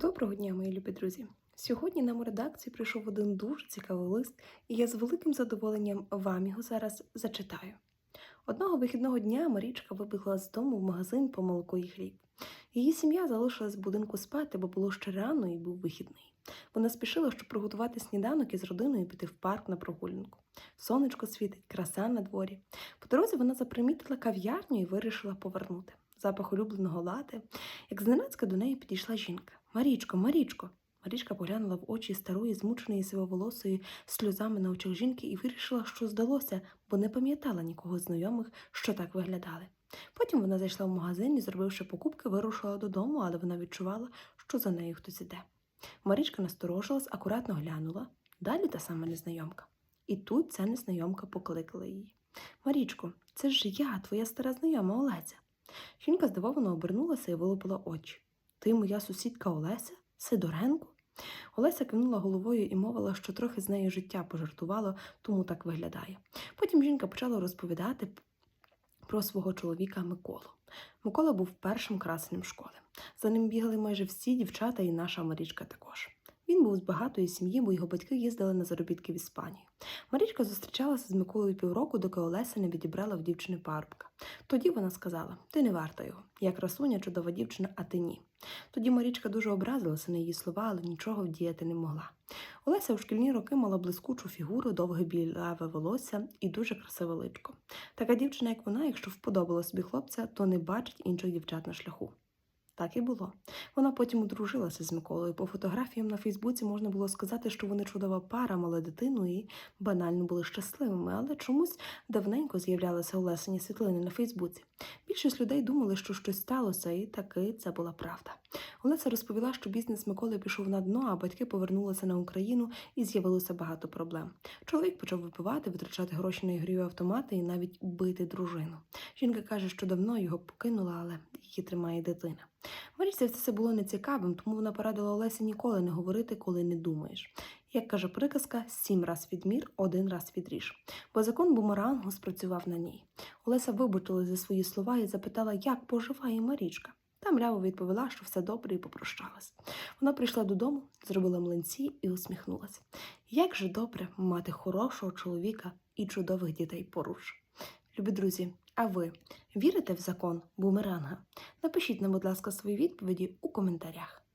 Доброго дня, мої любі друзі! Сьогодні нам у редакції прийшов один дуже цікавий лист, і я з великим задоволенням вам його зараз зачитаю. Одного вихідного дня Марічка вибігла з дому в магазин по молоко і хліб. Її сім'я залишилась в будинку спати, бо було ще рано і був вихідний. Вона спішила, щоб приготувати сніданок і з родиною піти в парк на прогулянку. Сонечко світить, краса на дворі. По дорозі вона запримітила кав'ярню і вирішила повернути. Запах улюбленого лати, як зненацька до неї підійшла жінка. Марічко, Марічко. Марічка поглянула в очі старої, змученої сивоволосої сльозами на очах жінки і вирішила, що здалося, бо не пам'ятала нікого знайомих, що так виглядали. Потім вона зайшла в магазин і, зробивши покупки, вирушила додому, але вона відчувала, що за нею хтось іде. Марічка насторожилась, акуратно глянула. Далі та сама незнайомка. І тут ця незнайомка покликала її. Марічко, це ж я, твоя стара знайома Олеся. Жінка здивовано обернулася і вилупила очі. Ти моя сусідка Олеся? Сидоренко? Олеся кивнула головою і мовила, що трохи з нею життя пожартувало, тому так виглядає. Потім жінка почала розповідати про свого чоловіка Миколу. Микола був першим красенем школи. За ним бігали майже всі дівчата, і наша Марічка також. Він був з багатої сім'ї, бо його батьки їздили на заробітки в Іспанію. Марічка зустрічалася з Миколою півроку, доки Олеся не відібрала в дівчини парубка. Тоді вона сказала: Ти не варта його, я красуня, чудова дівчина, а ти ні. Тоді Марічка дуже образилася на її слова, але нічого вдіяти не могла. Олеся у шкільні роки мала блискучу фігуру, довге біляве волосся і дуже красиве личко. Така дівчина, як вона, якщо вподобала собі хлопця, то не бачить інших дівчат на шляху. Так і було. Вона потім одружилася з Миколою. По фотографіям на Фейсбуці можна було сказати, що вони чудова пара, мала дитину і банально були щасливими, але чомусь давненько з'являлися Олесені світлини на Фейсбуці. Більшість людей думали, що щось сталося, і таки це була правда. Олеся розповіла, що бізнес Миколи пішов на дно, а батьки повернулися на Україну і з'явилося багато проблем. Чоловік почав випивати, витрачати гроші на ігрові автомати і навіть бити дружину. Жінка каже, що давно його покинула, але її тримає дитина. Марічці це було нецікавим, тому вона порадила Олесі ніколи не говорити, коли не думаєш. Як каже приказка, сім раз відмір, один раз відріж. Бо закон бумерангу спрацював на ній. Олеся вибачила за свої слова і запитала, як поживає Марічка. Та мляво відповіла, що все добре і попрощалась. Вона прийшла додому, зробила млинці і усміхнулася. Як же добре мати хорошого чоловіка і чудових дітей поруч. Любі друзі, а ви вірите в закон бумеранга? Напишіть нам, будь ласка, свої відповіді у коментарях.